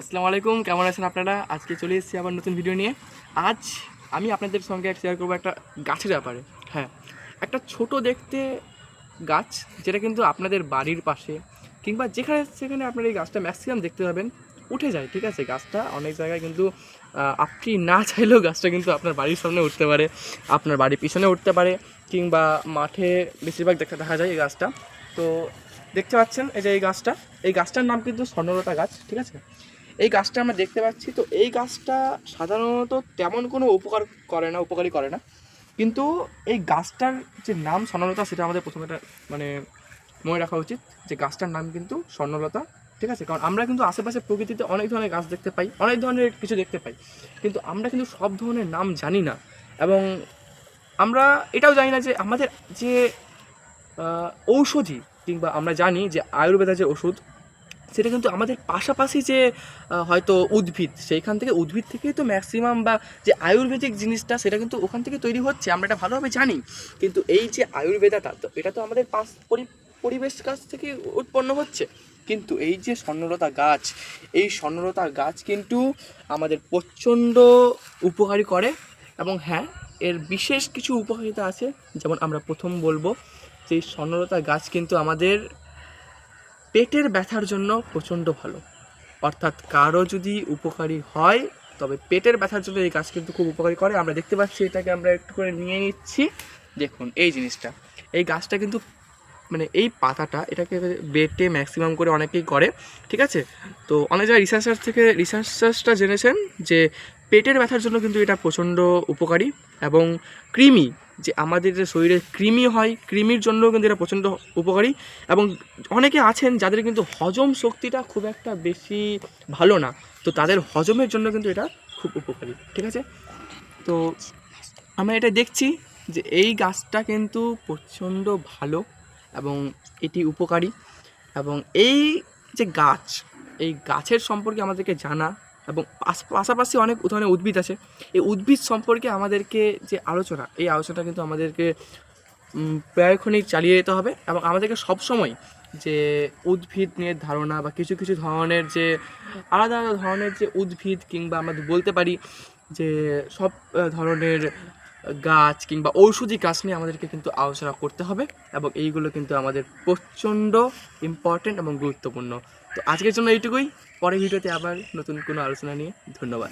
আসসালামু আলাইকুম, কেমন আছেন আপনারা? আজকে চলে এসেছি আবার নতুন ভিডিও নিয়ে। আজ আমি আপনাদের সঙ্গে শেয়ার করব একটা গাছের ব্যাপারে। হ্যাঁ একটা ছোট দেখতে গাছ, যেটা কিন্তু আপনাদের বাড়ির পাশে, কিংবা যেখানে সেখানে আপনার এই গাছটা ম্যাক্সিমাম দেখতে পাবেন, উঠে যায়, ঠিক আছে? গাছটা অনেক জায়গায় কিন্তু আপনি না চাইলেও গাছটা কিন্তু আপনার বাড়ির সামনে উঠতে পারে, আপনার বাড়ির পিছনে উঠতে পারে, কিংবা মাঠে বেশিরভাগ দেখা দেখা যায় এই গাছটা। তো দেখতে পাচ্ছেন এই যে এই গাছটা। এই গাছটার নাম কিন্তু স্বর্ণলতা গাছ, ঠিক আছে? এই গাছটা আমরা দেখতে পাচ্ছি। তো এই গাছটা সাধারণত তেমন কোনো উপকার করে না উপকারী করে না। কিন্তু এই গাছটার যে নাম স্বর্ণলতা, সেটা আমাদের প্রথমে মানে মনে রাখা উচিত যে গাছটার নাম কিন্তু স্বর্ণলতা, ঠিক আছে? কারণ আমরা কিন্তু আশেপাশে প্রকৃতিতে অনেক ধরনের গাছ দেখতে পাই, অনেক ধরনের কিছু দেখতে পাই। কিন্তু আমরা কিন্তু সব ধরনের নাম জানি না এবং আমরা এটাও জানি না যে আমাদের যে ঔষধি কিংবা আমরা জানি যে আয়ুর্বেদা যে ওষুধ সেটা কিন্তু আমাদের পাশাপাশি যে হয়তো উদ্ভিদ, সেইখান থেকে উদ্ভিদ থেকেই তো ম্যাক্সিমাম বা যে আয়ুর্বেদিক জিনিসটা সেটা কিন্তু ওখান থেকে তৈরি হচ্ছে, আমরা এটা ভালোভাবে জানি। কিন্তু এই যে আয়ুর্বেদাটা তো এটা তো আমাদের পাশ পরি- পরিবেশ কাছ থেকে উৎপন্ন হচ্ছে। কিন্তু এই যে স্বর্ণলতা গাছ, এই স্বর্ণলতা গাছ কিন্তু আমাদের প্রচণ্ড উপকারী করে এবং হ্যাঁ এর বিশেষ কিছু উপকারিতা আছে। যেমন আমরা প্রথম বলব, যে স্বর্ণলতা গাছ কিন্তু আমাদের পেটের ব্যথার জন্য প্রচণ্ড ভালো। অর্থাৎ কারও যদি উপকারী হয়, তবে পেটের ব্যথার জন্য এই গাছ কিন্তু খুব উপকারী করে। আমরা দেখতে পাচ্ছি, এটাকে আমরা একটু করে নিয়ে নিচ্ছি। দেখুন, এই জিনিসটা। এই গাছটা কিন্তু মানে এই পাতাটা, এটাকে বেটে ম্যাক্সিমাম করে অনেকেই করে, ঠিক আছে? তো অনেক জায়গায় রিসার্চার থেকে রিসার্চার্সটা জেনেছেন যে পেটের ব্যথার জন্য কিন্তু এটা প্রচণ্ড উপকারী এবং কৃমি যে আমাদের যে শরীরে কৃমি হয়, কৃমির জন্য কিন্তু এটা প্রচণ্ড উপকারী এবং অনেকে আছেন যাদের কিন্তু হজম শক্তিটা খুব একটা বেশি ভালো না। তো তাদের হজমের জন্য কিন্তু এটা খুব উপকারী, ঠিক আছে? তো আমরা এটা দেখছি যে এই গাছটা কিন্তু প্রচণ্ড ভালো এবং এটি উপকারী এবং এই যে গাছ, এই গাছের সম্পর্কে আমাদেরকে জানা এবং পাশাপাশি অনেক ধরনের উদ্ভিদ আছে। এই উদ্ভিদ সম্পর্কে আমাদেরকে যে আলোচনা, এই আলোচনাটা কিন্তু আমাদেরকে প্রায়ক্ষণিক চালিয়ে যেতে হবে এবং আমাদেরকে সবসময় যে উদ্ভিদ নিয়ে ধারণা বা কিছু কিছু ধরনের যে, আলাদা আলাদা ধরনের যে উদ্ভিদ কিংবা আমরা বলতে পারি যে সব ধরনের গাছ কিংবা ঔষধি গাছ নিয়ে আমাদেরকে কিন্তু আলোচনা করতে হবে এবং এইগুলো কিন্তু আমাদের প্রচণ্ড ইম্পর্টেন্ট এবং গুরুত্বপূর্ণ। তো আজকের জন্য এইটুকুই। পরের ভিডিওতে আবার নতুন কোনো আলোচনা নিয়ে ধন্যবাদ।